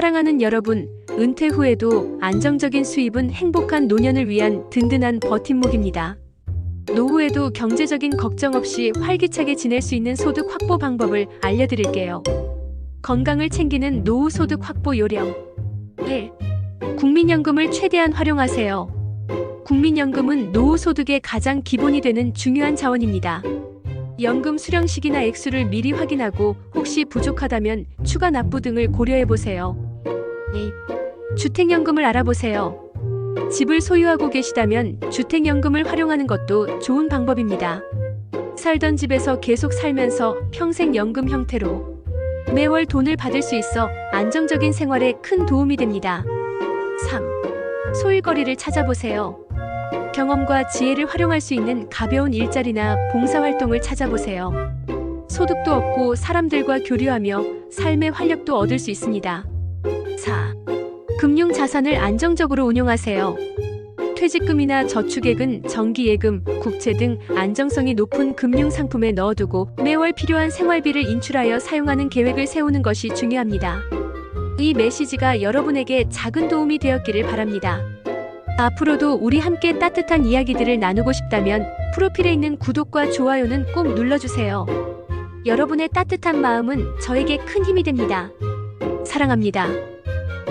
사랑하는 여러분, 은퇴 후에도 안정적인 수입은 행복한 노년을 위한 든든한 버팀목입니다. 노후에도 경제적인 걱정 없이 활기차게 지낼 수 있는 소득 확보 방법을 알려드릴게요. 건강을 챙기는 노후 소득 확보 요령. 1. 국민연금을 최대한 활용하세요. 국민연금은 노후 소득의 가장 기본이 되는 중요한 자원입니다. 연금 수령 시기나 액수를 미리 확인하고 혹시 부족하다면 추가 납부 등을 고려해 보세요. 2. 주택연금을 알아보세요. 집을 소유하고 계시다면 주택연금을 활용하는 것도 좋은 방법입니다. 살던 집에서 계속 살면서 평생 연금 형태로 매월 돈을 받을 수 있어 안정적인 생활에 큰 도움이 됩니다. 3. 소일거리를 찾아보세요. 경험과 지혜를 활용할 수 있는 가벼운 일자리나 봉사활동을 찾아보세요. 소득도 얻고 사람들과 교류하며 삶의 활력도 얻을 수 있습니다. 4. 금융 자산을 안정적으로 운용하세요. 퇴직금이나 저축액은 정기예금, 국채 등 안정성이 높은 금융 상품에 넣어두고 매월 필요한 생활비를 인출하여 사용하는 계획을 세우는 것이 중요합니다. 이 메시지가 여러분에게 작은 도움이 되었기를 바랍니다. 앞으로도 우리 함께 따뜻한 이야기들을 나누고 싶다면 프로필에 있는 구독과 좋아요는 꼭 눌러주세요. 여러분의 따뜻한 마음은 저에게 큰 힘이 됩니다. 사랑합니다.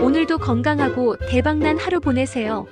오늘도 건강하고 대박난 하루 보내세요.